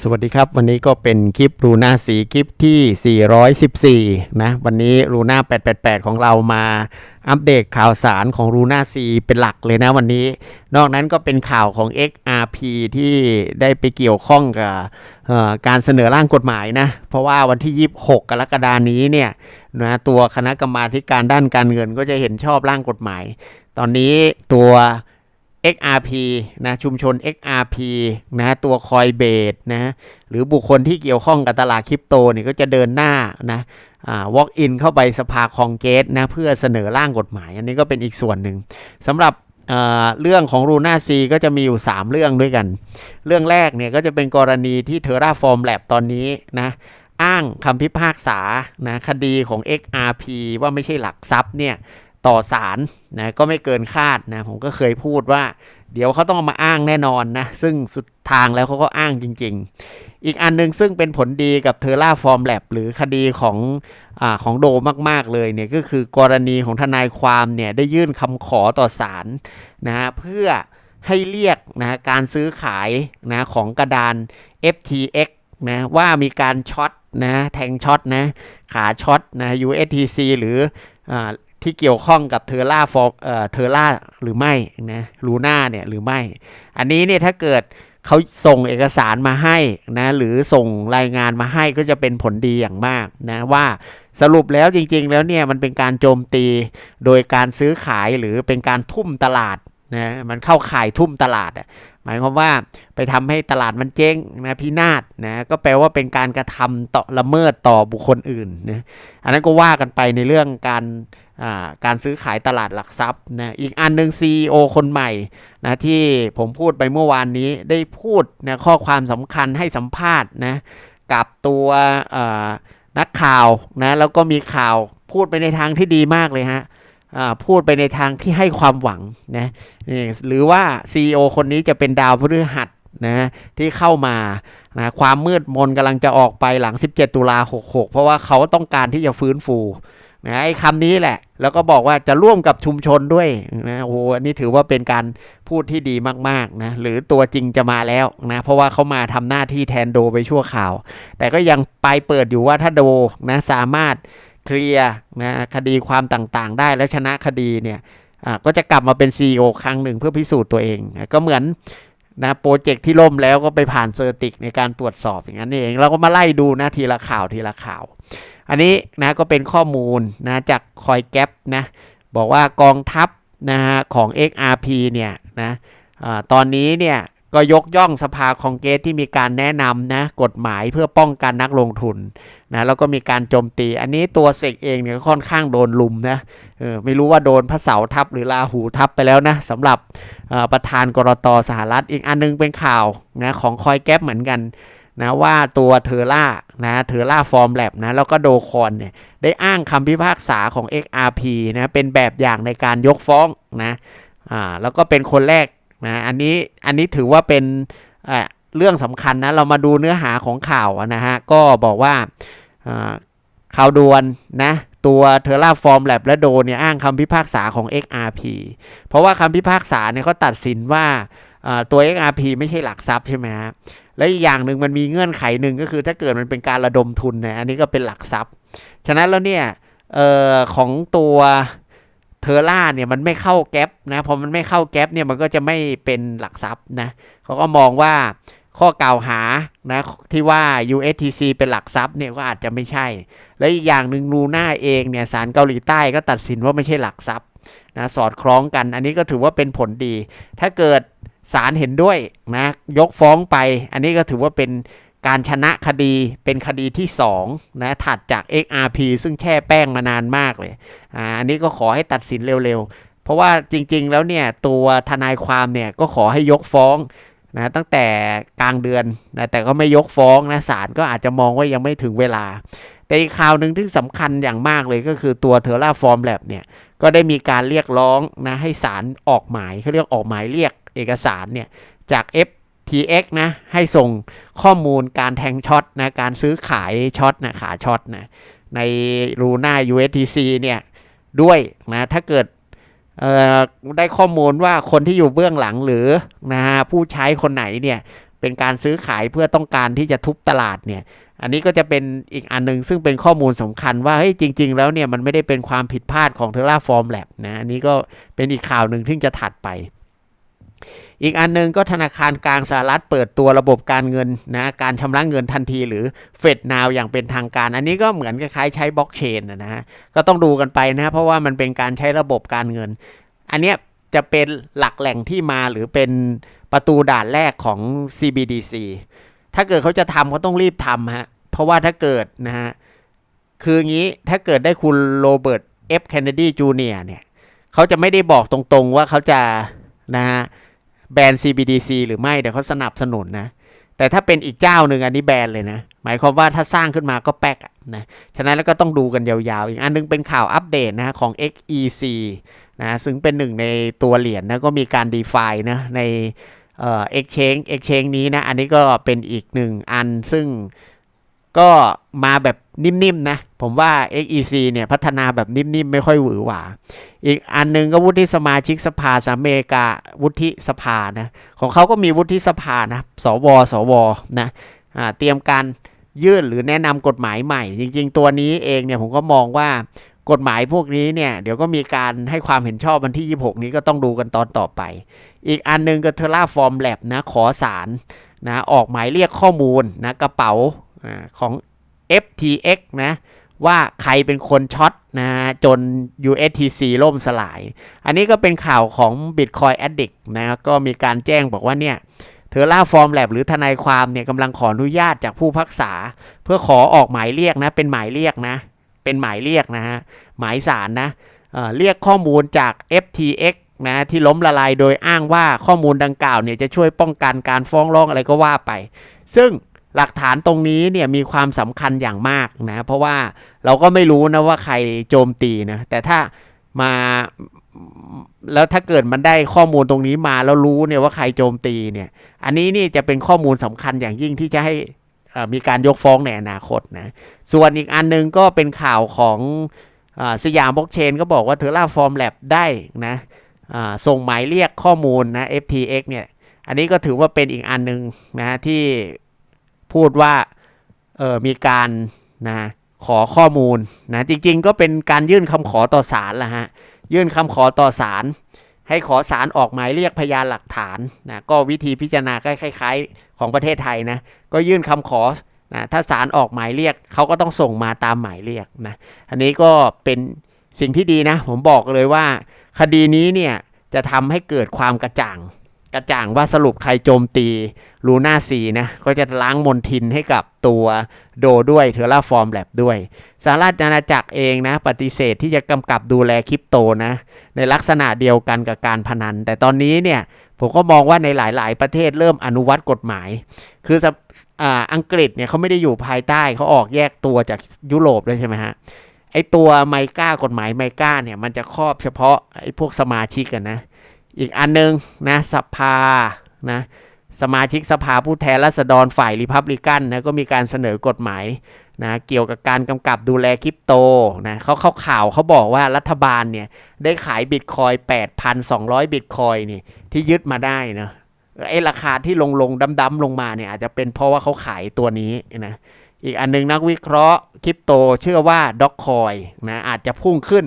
สวัสดีครับ วันนี้ก็เป็นคลิปรูน่าสีคลิปที่ 414 นะ วันนี้รูน่า888 ของเรามาอัปเดตข่าวสารของรูน่าซีเป็นหลักเลยนะวันนี้ นอกนั้นก็เป็นข่าวของ XRP ที่ได้ไปเกี่ยวข้องกับการเสนอร่างกฎหมายนะ เพราะว่าวันที่ 26 กรกฎานี้เนี่ยนะตัวคณะกรรมาการด้านการเงินก็จะเห็นชอบร่างกฎหมาย ตอนนี้ตัว XRP นะชุมชน XRP นะตัวคอยเบดนะหรือบุคคลที่เกี่ยวข้องกับตลาดคริปโตเนี่ยก็จะเดินหน้านะอ่า walk in เข้าไปสภาคองเกสนะเพื่อเสนอร่างกฎหมาย อันนี้ก็เป็นอีกส่วนหนึ่งสำหรับอ่าเรื่องของ Luna C ก็จะมีอยู่ 3 เรื่องด้วยกัน เรื่องแรกเนี่ยก็จะเป็นกรณีที่ Terraform Lab ตอนนี้นะอ้างคำพิพากษานะคดีของ XRP ว่าไม่ใช่หลักทรัพย์เนี่ย ต่อศาลนะก็ไม่เกินคาดนะผมก็เคยพูดว่า เดี๋ยวเขาต้องมาอ้างแน่นอนนะซึ่งสุดทางแล้วเขาก็อ้างจริง ๆ อีกอันหนึงซึ่งเป็นผลดีกับเทอร่าฟอร์มแลบหรือคดีของอของโดมากๆเลยเนี่ยก็คือกรณีของทนายความเนี่ยได้ยื่นคำขอต่อศาลนะฮะเพื่อให้เรียกนะการซื้อขายนะของกระดาน FTX นะว่ามีการช็อตนะแทงช็อตนะขาช็อตนะ USTC หรืออ ที่เกี่ยวข้องกับเทอร่าฟอร์เอ่อเทอร่าหรือไม่นะลูน่าเนี่ยหรือไม่ อันนี้เนี่ยถ้าเกิดเขาส่งเอกสารมาให้นะหรือส่งรายงานมาให้ก็จะเป็นผลดีอย่างมากนะว่าสรุปแล้วจริง ๆ แล้วเนี่ยมันเป็นการโจมตีโดยการซื้อขายหรือเป็นการทุ่มตลาดนะมันเข้าข่ายทุ่มตลาดอะ หมายความว่าไปทำให้ตลาดมันเจ๊งนะพินาศนะก็แปลว่าเป็นการกระทำต่อละเมิดต่อบุคคลอื่นนะอันนั้นก็ว่ากันไปในเรื่องการการซื้อขายตลาดหลักทรัพย์นะอีกอันหนึ่ง CEO คนใหม่นะที่ผมพูดไปเมื่อวานนี้ได้พูดนะข้อความสำคัญให้สัมภาษณ์นะกับตัวนักข่าวนะแล้วก็มีข่าวพูดไปในทางที่ดีมากเลยฮะ พูดไปในทางที่ให้ความหวังนะหรือว่า CEO คนนี้จะเป็นดาวพฤหัสนะที่เข้ามานะความมืดมนกำลังจะออกไปหลัง 17 ตุลา66 เพราะว่าเขาต้องการที่จะฟื้นฟูนะไอ้คำนี้แหละ แล้วก็บอกว่าจะร่วมกับชุมชนด้วยนะโอ้โหอันนี้ถือว่าเป็นการพูดที่ดีมากๆนะหรือตัวจริงจะมาแล้วนะเพราะว่าเขามาทำหน้าที่แทนโดไปชั่วข่าว แต่ก็ยังไปเปิดอยู่ว่าถ้าโดนะสามารถ เคลียร์นะคดีความต่างๆ ได้แล้วชนะคดีเนี่ยอ่าก็จะกลับมาเป็น CEO ครั้งหนึ่งเพื่อพิสูจน์ตัวเองนะก็เหมือนนะโปรเจกต์ที่ล่มแล้วก็ไปผ่านเซอร์ติกในการตรวจสอบอย่างนั้นเอง เราก็มาไล่ดูนะทีละข่าวทีละข่าว อันนี้นะก็เป็นข้อมูลนะจากคอยแกปนะบอกว่ากองทัพนะฮะของ XRP เนี่ยนะอาตอนนี้เนี่ย ก็ยกย่องสภาคองเกรสที่มีการแนะนำนะกฎหมายเพื่อป้องกันนักลงทุนนะแล้วก็มีการโจมตี อันนี้ตัวเสกเองเนี่ยก็ค่อนข้างโดนลุมนะเออไม่รู้ว่าโดนพระเสาทับหรือลาหูทับไปแล้วนะสำหรับอ่าประธานกรตสหรัฐอีกอันนึงเป็นข่าวนะของคอยแก๊ปเหมือนกันนะว่าตัวเทอร่านะเทอร่าฟอร์มแลบนะแล้วก็โดคอนเนี่ยได้อ้างคำพิพากษาของ XRP นะเป็นแบบอย่างในการยกฟ้องนะอ่าแล้วก็เป็นคนแรก นะอันนี้อันนี้ถือว่าเป็นเรื่องสำคัญนะ เรามาดูเนื้อหาของข่าวนะฮะ ก็บอกว่าข่าวด่วนนะตัวเทอร่าฟอร์มแลบและโดเนี่ยอ้างคำพิพากษาของ XRP เพราะว่าคำพิพากษาเนี่ยเขาตัดสินว่าตัว XRP ไม่ใช่หลักทรัพย์ใช่ไหมฮะและอีกอย่างหนึ่งมันมีเงื่อนไขหนึ่งก็คือถ้าเกิดมันเป็นการระดมทุนนี่ยอันนี้ก็เป็นหลักทรัพย์ ฉะนั้นแล้วเนี่ยออของตัว เทอร่าเนี่ยมันไม่เข้าแก๊ปนะพอมันไม่เข้าแก๊ปเนี่ยมันก็จะไม่เป็นหลักทรัพย์นะเขาก็มองว่าข้อกล่าวหานะที่ว่า USTC เป็นหลักทรัพย์เนี่ยก็อาจจะไม่ใช่ และอีกอย่างหนึ่งลูน่าเองเนี่ยศาลเกาหลีใต้ก็ตัดสินว่าไม่ใช่หลักทรัพย์นะสอดคล้องกัน อันนี้ก็ถือว่าเป็นผลดี ถ้าเกิดศาลเห็นด้วยนะยกฟ้องไป อันนี้ก็ถือว่าเป็น การชนะคดีเป็นคดีที่2นะถัดจาก XRP ซึ่งแช่แป้งมานานมากเลยอ่าอันนี้ก็ขอให้ตัดสินเร็วๆ เพราะว่าจริงๆแล้วเนี่ยตัวทนายความเนี่ยก็ขอให้ยกฟ้องนะตั้งแต่กลางเดือนนะแต่ก็ไม่ยกฟ้องนะศาลก็อาจจะมองว่ายังไม่ถึงเวลา แต่อีกข่าวหนึ่งที่สำคัญอย่างมากเลยก็คือตัวเทอร่าฟอร์มแลบเนี่ยก็ได้มีการเรียกร้องนะให้ศาลออกหมายเขาเรียกออกหมายเรียกเอกสารเนี่ยจาก TX นะให้ส่งข้อมูลการแทงช็อตนะการซื้อขายช็อตนะขาช็อตนะใน Luna USTC เนี่ยด้วยนะถ้าเกิดเอ่อได้ข้อมูลว่าคนที่อยู่เบื้องหลังหรือนะฮะผู้ใช้คนไหนเนี่ยเป็นการซื้อขายเพื่อต้องการที่จะทุบตลาดเนี่ยอันนี้ก็จะเป็นอีกอันหนึง ซึ่งเป็นข้อมูลสำคัญว่าเฮ้ยจริง ๆ แล้วเนี่ยมันไม่ได้เป็นความผิดพลาดของ Terraform Lab นะอันนี้ก็เป็นอีกข่าวหนึ่งที่จะถัดไป อีกอันหนึงก็ธนาคารกลางสหรัฐเปิดตัวระบบการเงินนะการชำระเงินทันทีหรือเฟดนาวอย่างเป็นทางการ อันนี้ก็เหมือนคล้ายๆใช้บล็อกเชนนะฮะก็ต้องดูกันไปนะเพราะว่ามันเป็นการใช้ระบบการเงิน อันเนี้ยจะเป็นหลักแหล่งที่มาหรือเป็นประตูด่านแรกของ CBDC ถ้าเกิดเขาจะทำเขาต้องรีบทำฮะเพราะว่าถ้าเกิดนะฮะคืองี้ถ้าเกิดได้คุณโรเบิร์ตเอฟเคนเนดีจูเนียเนี่ยเขาจะไม่ได้บอกตรงๆว่าเขาจะนะฮะ แบรนด์ CBDC หรือไม่เดี๋ยวเขาสนับสนุนนะ แต่ถ้าเป็นอีกเจ้าหนึ่งอันนี้แบนเลยนะ หมายความว่าถ้าสร้างขึ้นมาก็แป๊กนะฉะนั้นแล้วก็ต้องดูกันยาวๆ อีกอันนึงเป็นข่าวอัปเดตนะของ XEC นะซึ่งเป็นหนึ่งในตัวเหรียญนะก็มีการ DeFi นะในเอ่อ exchange exchange นี้นะ อันนี้ก็เป็นอีกหนึ่งอันซึ่งก็มาแบบ นิ่มๆนะ ผมว่า XEC เนี่ย พัฒนาแบบนิ่มๆ ไม่ค่อยหวือหวา อีกอันหนึงก็วุฒิสมาชิกสภาสหรัฐอเมริกาวุฒิสภานะ ของเขาก็มีวุฒิสภานะ สว สว นะเตรียมการยื่นหรือแนะนำกฎหมายใหม่ จริง ๆ ตัวนี้เองเนี่ยผมก็มองว่ากฎหมายพวกนี้เนี่ย เดี๋ยวก็มีการให้ความเห็นชอบวันที่ 26 นี้ก็ต้องดูกันตอนต่อไป อีกอันหนึงก็เทล่าฟอร์มแลบนะ ขอสารนะออกหมายเรียกข้อมูลนะกระเป๋าของ FTX นะว่าใครเป็นคนช็อตนะจน USTC ล่มสลาย อันนี้ก็เป็นข่าวของ Bitcoin Addict นะก็มีการแจ้งบอกว่าเนี่ยเทอร่าฟอร์มแลบหรือทนายความเนี่ยกำลังขออนุญาตจากผู้พักษา เพื่อขอออกหมายเรียกนะ เป็นหมายเรียกนะ เป็นหมายเรียกนะฮะหมายสารนะเเรียกข้อมูลจาก FTX นะที่ล้มละลายโดยอ้างว่าข้อมูลดังกล่าวเนี่ยจะช่วยป้องกันการฟ้องร้องอะไรก็ว่าไป ซึ่ง หลักฐานตรงนี้เนี่ยมีความสำคัญอย่างมากนะ เพราะว่าเราก็ไม่รู้นะว่าใครโจมตีนะ แต่ถ้ามาแล้วถ้าเกิดมันได้ข้อมูลตรงนี้มาแล้วรู้เนี่ยว่าใครโจมตีเนี่ย อันนี้นี่จะเป็นข้อมูลสำคัญอย่างยิ่งที่จะให้มีการยกฟ้องในอนาคตนะ ส่วนอีกอันหนึงก็เป็นข่าวของอสยามบล็อกเชนก็บอกว่าเทอร่าฟอร์มแลบได้นะส่งหมายเรียกข้อมูลนะ FTX เนี่ย อันนี้ก็ถือว่าเป็นอีกอันหนึงนะที่ พูดว่าเออมีการนะขอข้อมูลนะจริงๆก็เป็นการยื่นคำขอต่อศาลละฮะยื่นคำขอต่อศาลให้ขอศาลออกหมายเรียกพยานหลักฐานนะก็วิธีพิจารณาคล้ายๆ ของประเทศไทยนะก็ยื่นคำขอนะถ้าศาลออกหมายเรียกเขาก็ต้องส่งมาตามหมายเรียกนะอันนี้ก็เป็นสิ่งที่ดีนะ ผมบอกเลยว่า คดีนี้เนี่ยจะทำให้เกิดความกระจ่าง กระจ่างว่าสรุปใครโจมตีลูน่าซีนะก็จะล้างมนทินให้กับตัวโดด้วยเทอร่าฟอร์มแลบด้วยสหรัฐอาณาจักรเองนะปฏิเสธที่จะกำกับดูแลคริปโตนะในลักษณะเดียวกันกับการพนัน แต่ตอนนี้เนี่ยผมก็มองว่าในหลาย ๆ ประเทศเริ่มอนุวัตกฎหมาย คือออังกฤษเนี่ยเขาไม่ได้อยู่ภายใต้เขาออกแยกตัวจากยุโรปเลยใช่ไหมฮะไอตัวไมก้ากฎหมายไมก้าเนี่ยมันจะครอบเฉพาะไอพวกสมาชิกกันนะ อีกอันนึงนะสภานะสมาชิกสภาผู้แทนราษฎรฝ่ายริพับลิกันนะก็มีการเสนอกฎหมายนะเกี่ยวกับการกำกับดูแลคริปโตนะเขาเข้าข่าวเขาบอกว่ารัฐบาลเนี่ยได้ขายบิตคอย8,200 บิตคอยนี่ที่ยึดมาได้นะไอ้ราคาที่ลงลงดำดำลงมาเนี่ยอาจจะเป็นเพราะว่าเขาขายตัวนี้นะอีกอันนึงนักวิเคราะห์คริปโตเชื่อว่าด็อกคอยนะอาจจะพุ่งขึ้น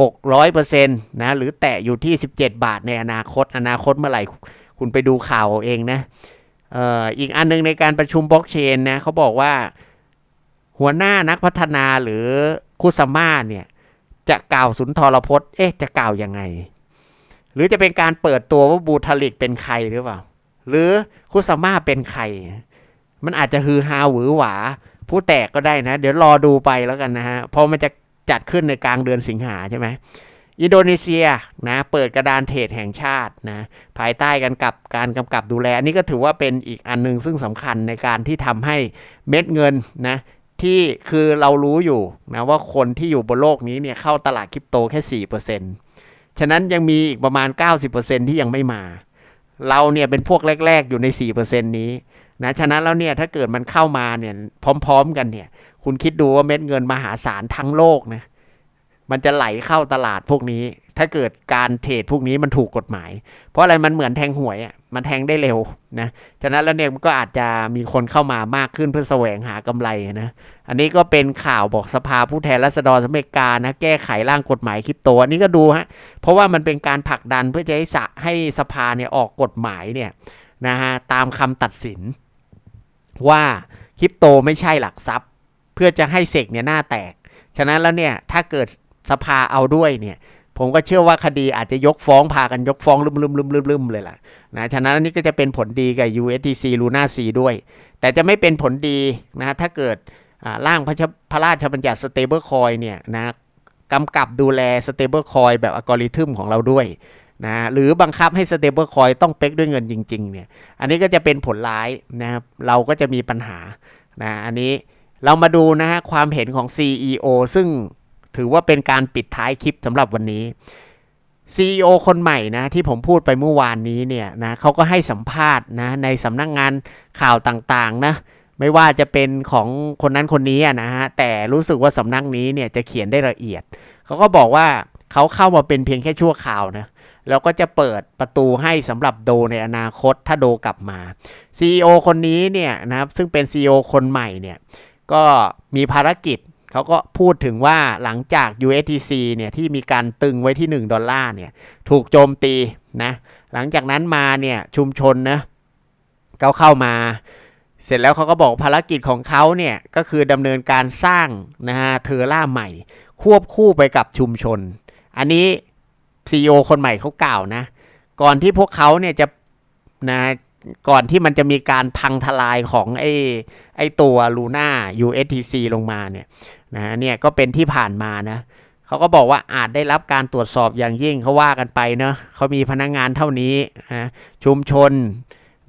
600%นะหรือแตะอยู่ที่ 17 บาทในอนาคต อนาคตเมื่อไหร่คุณไปดูข่าวเองนะอออีกอันนึงในการประชุมบล็อกเชนนะเขาบอกว่าหัวหน้านักพัฒนาหรือคุสมาเนี่ยจะกล่าวสุนทรพจน์ เอ๊ะ จะกล่าวยังไง หรือจะเป็นการเปิดตัวว่าบูทาลิกเป็นใครหรือเปล่า หรือคุสมาเป็นใคร มันอาจจะฮือฮาหวือหวา ผู้แตกก็ได้นะ เดี๋ยวรอดูไปแล้วกันนะฮะพราะมันจะ จัดขึ้นในกลางเดือนสิงหาใช่ไหมอินโดนีเซียนะเปิดกระดานเทรดแห่งชาตินะภายใต้กันกับการกำกับดูแล อันนี้ก็ถือว่าเป็นอีกอันหนึงซึ่งสำคัญในการที่ทำให้เม็ดเงินนะที่คือเรารู้อยู่นะว่าคนที่อยู่บนโลกนี้เนี่ยเข้าตลาดคริปโตแค่4%ฉะนั้นยังมีอีกประมาณ 90%ที่ยังไม่มา เราเนี่ยเป็นพวกแรก ๆ อยู่ใน 4%นี้นะฉะนั้นแล้วเนี่ยถ้าเกิดมันเข้ามาเนี่ยพร้อม ๆ กันเนี่ย คุณคิดดูว่าเม็ดเงินมหาศาลทั้งโลกนะมันจะไหลเข้าตลาดพวกนี้ ถ้าเกิดการเทรดพวกนี้มันถูกกฎหมาย เพราะอะไรมันเหมือนแทงหวยอะมันแทงได้เร็วนะฉะนั้นแล้วเนี่ยมันก็อาจจะมีคนเข้ามามากขึ้นเพื่อแสวงหากำไรนะอันนี้ก็เป็นข่าวบอกสภาผู้แทนราษฎรอเมริกานะแก้ไขร่างกฎหมายคริปโตอันนี้ก็ดูฮะเพราะว่ามันเป็นการผลักดันเพื่อจะให้สะให้สภาเนี่ยออกกฎหมายเนี่ยนะฮะตามคำตัดสินว่าคริปโตไม่ใช่หลักทรัพย์ เพื่อจะให้เสกเนี่ยหน้าแตก ฉะนั้นแล้วเนี่ยถ้าเกิดสภาเอาด้วยเนี่ยผมก็เชื่อว่าคดีอาจจะยกฟ้องพากันยกฟ้องลืมๆๆๆเลยล่ะนะฉะนั้นอันนี้ก็จะเป็นผลดีกับ USDC Luna C ด้วย แต่จะไม่เป็นผลดีนะถ้าเกิดร่างพระพระราชบัญญัติ Stable Coin เนี่ยนะกำกับดูแล Stable Coin แบบอัลกอริทึมของเราด้วยนะหรือบังคับให้ Stable Coin ต้องเป๊กด้วยเงินจริงๆเนี่ยอันนี้ก็จะเป็นผลร้ายนะครับเราก็จะมีปัญหานะอันนี้ เรามาดูนะฮะความเห็นของ CEO ซึ่งถือว่าเป็นการปิดท้ายคลิปสำหรับวันนี้ CEO คนใหม่นะที่ผมพูดไปเมื่อวานนี้เนี่ยนะเขาก็ให้สัมภาษณ์นะในสำนักงงานข่าวต่างๆนะไม่ว่าจะเป็นของคนนั้นคนนี้อะนะฮะแต่รู้สึกว่าสำนักนี้เนี่ยจะเขียนได้ละเอียด เขาก็บอกว่าเขาเข้ามาเป็นเพียงแค่ชั่วคราวนะแล้วก็จะเปิดประตูให้สำหรับโดในอนาคตถ้าโดกลับมา CEO คนนี้เนี่ยนะครับซึ่งเป็น CEO คนใหม่เนี่ย ก็มีภารกิจเขาก็พูดถึงว่าหลังจาก USDC เนี่ยที่มีการตึงไว้ที่ 1 ดอลลาร์เนี่ยถูกโจมตีนะหลังจากนั้นมาเนี่ยชุมชนนะเขาเข้ามา เสร็จแล้วเขาก็บอกภารกิจของเขาเนี่ยก็คือดำเนินการสร้างนะฮะเทอร่าใหม่ ควบคู่ไปกับชุมชน อันนี้ CEO คนใหม่เขากล่าวนะ ก่อนที่พวกเขาเนี่ยจะนะ ก่อนที่มันจะมีการพังทลายของไอ้ไอ้ตัว Luna USDC ลงมาเนี่ยนะเนี่ยก็เป็นที่ผ่านมานะเขาก็บอกว่าอาจได้รับการตรวจสอบอย่างยิ่งเขาว่ากันไปเนะเขามีพนักงงานเท่านี้นะชุมชน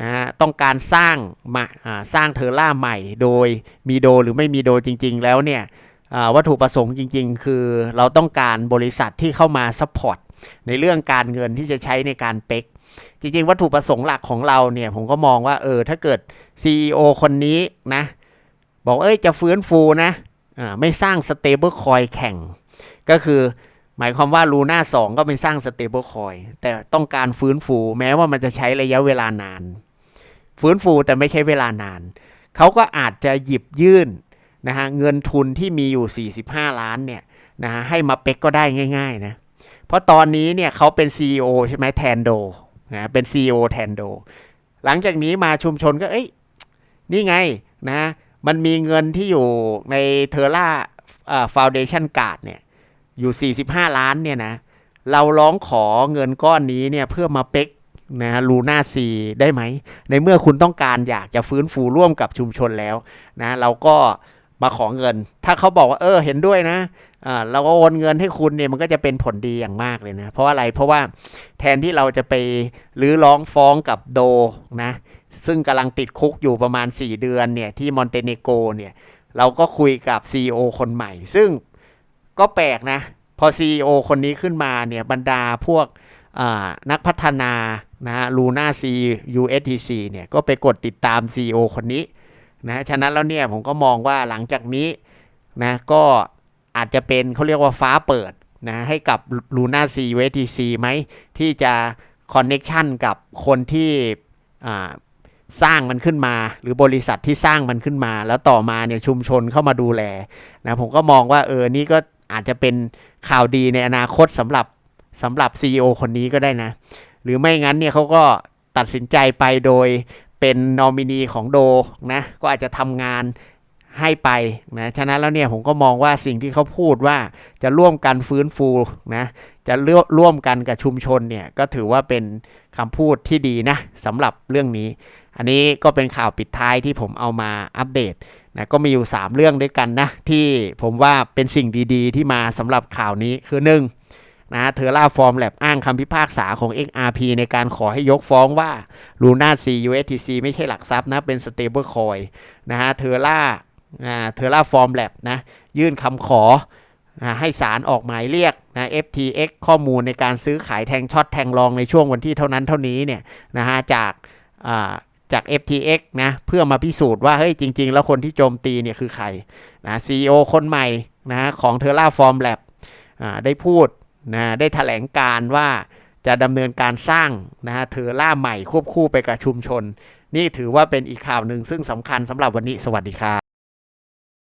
นะต้องการสร้างมาสร้างเทอร่าใหม่โดยมีโดหรือไม่มีโดจริง ๆ แล้วเนี่ยวัตถุประสงค์จริง ๆ คือเราต้องการบริษัทที่เข้ามาซัพพอร์ตในเรื่องการเงินที่จะใช้ในการเป็ก จริงๆ วัตถุประสงค์หลักของเราเนี่ย ผมก็มองว่าเออถ้าเกิด CEO คนนี้นะ บอกเอ้ยจะฟื้นฟูนะอ่าไม่สร้าง stable coin แข่ง ก็คือหมายความว่า Luna 2ก็เป็นสร้าง stable coin แต่ต้องการฟื้นฟูแม้ว่ามันจะใช้ระยะเวลานาน ฟื้นฟูแต่ไม่ใช้เวลานาน เขาก็อาจจะหยิบยื่นนะฮะเงินทุนที่มีอยู่ 45 ล้านเนี่ยนะฮะให้มาเป็กก็ได้ง่าย ๆ นะ เพราะตอนนี้เนี่ยเขาเป็น CEO ใช่ไหมแทนโด นะเป็น CEO แทนโด หลังจากนี้มาชุมชนก็เอ้ย นี่ไงนะมันมีเงินที่อยู่ในเทอร่าฟาวเดชันการ์ดเนี่ย อยู่ 45 ล้านเนี่ยนะ เราร้องขอเงินก้อนนี้เนี่ยเพื่อมาเป็กนะลูน่าซีได้ไหม ในเมื่อคุณต้องการอยากจะฟื้นฟูร่วมกับชุมชนแล้วนะ เราก็ มาขอเงิน ถ้าเขาบอกว่าเออเห็นด้วยนะอ่าเราก็โอนเงินให้คุณเนี่ยมันก็จะเป็นผลดีอย่างมากเลยนะ เพราะอะไรเพราะว่าแทนที่เราจะไปรื้อร้องฟ้องกับโดนะ ซึ่งกำลังติดคุกอยู่ประมาณ 4 เดือนเนี่ยที่มอนเตเนโกเนี่ยเราก็คุยกับ CEO คนใหม่ ซึ่งก็แปลกนะ พอ CEO คนนี้ขึ้นมาเนี่ยบรรดาพวกนักพัฒนานะลูน่าซี USTC เนี่ยก็ไปกดติดตาม CEO คนนี้ นะฉะนั้นแล้วเนี่ยผมก็มองว่าหลังจากนี้นะก็อาจจะเป็นเขาเรียกว่าฟ้าเปิดนะให้กับ Luna C USDC ไหมที่จะคอนเน็ชันกับคนที่สร้างมันขึ้นมา หรือบริษัทที่สร้างมันขึ้นมา แล้วต่อมาเนี่ยชุมชนเข้ามาดูแลนะผมก็มองว่าเออนี่ก็อาจจะเป็นข่าวดีในอนาคตสำหรับสำหรับ CEO คนนี้ก็ได้นะ หรือไม่งั้นเนี่ยเขาก็ตัดสินใจไปโดย เป็นนอมินีของโดนะก็อาจจะทำงานให้ไปนะฉะนั้นแล้วเนี่ยผมก็มองว่าสิ่งที่เขาพูดว่าจะร่วมกันฟื้นฟูนะจะร่วมกันกับชุมชนเนี่ยก็ถือว่าเป็นคำพูดที่ดีนะสำหรับเรื่องนี้ อันนี้ก็เป็นข่าวปิดท้ายที่ผมเอามาอัปเดตนะก็มีอยู่ 3 เรื่องด้วยกันนะที่ผมว่าเป็นสิ่งดีๆ ที่มาสำหรับข่าวนี้คือ 1. นะเทอร่าฟอร์มแลบอ้างคำพิพากษาของ XRP ในการขอให้ยกฟ้องว่า Luna C USTC ไม่ใช่หลักทรัพย์นะ เป็น stable coin นะฮะเทอร่าเทอร่าฟอร์มแลบนะ ยื่นคำขอนะให้ศาลออกหมายเรียกนะ FTX ข้อมูลในการซื้อขายแทงช็อตแทงรองในช่วงวันที่เท่านั้นเท่านี้เนี่ยนะฮะจากจาก FTX นะเพื่อมาพิสูจน์ว่าเฮ้ยจริง ๆ แล้วคนที่โจมตีเนี่ยคือใครนะ CEO คนใหม่นะของ Terraform Lab ได้พูด นะได้ถแถลงการว่าจะดำเนินการสร้างนะฮะเทอร่าใหม่ควบคู่ไปกับชุมชน นี่ถือว่าเป็นอีกข่าวหนึ่งซึ่งสำคัญสำหรับวันนี้สวัสดีครับ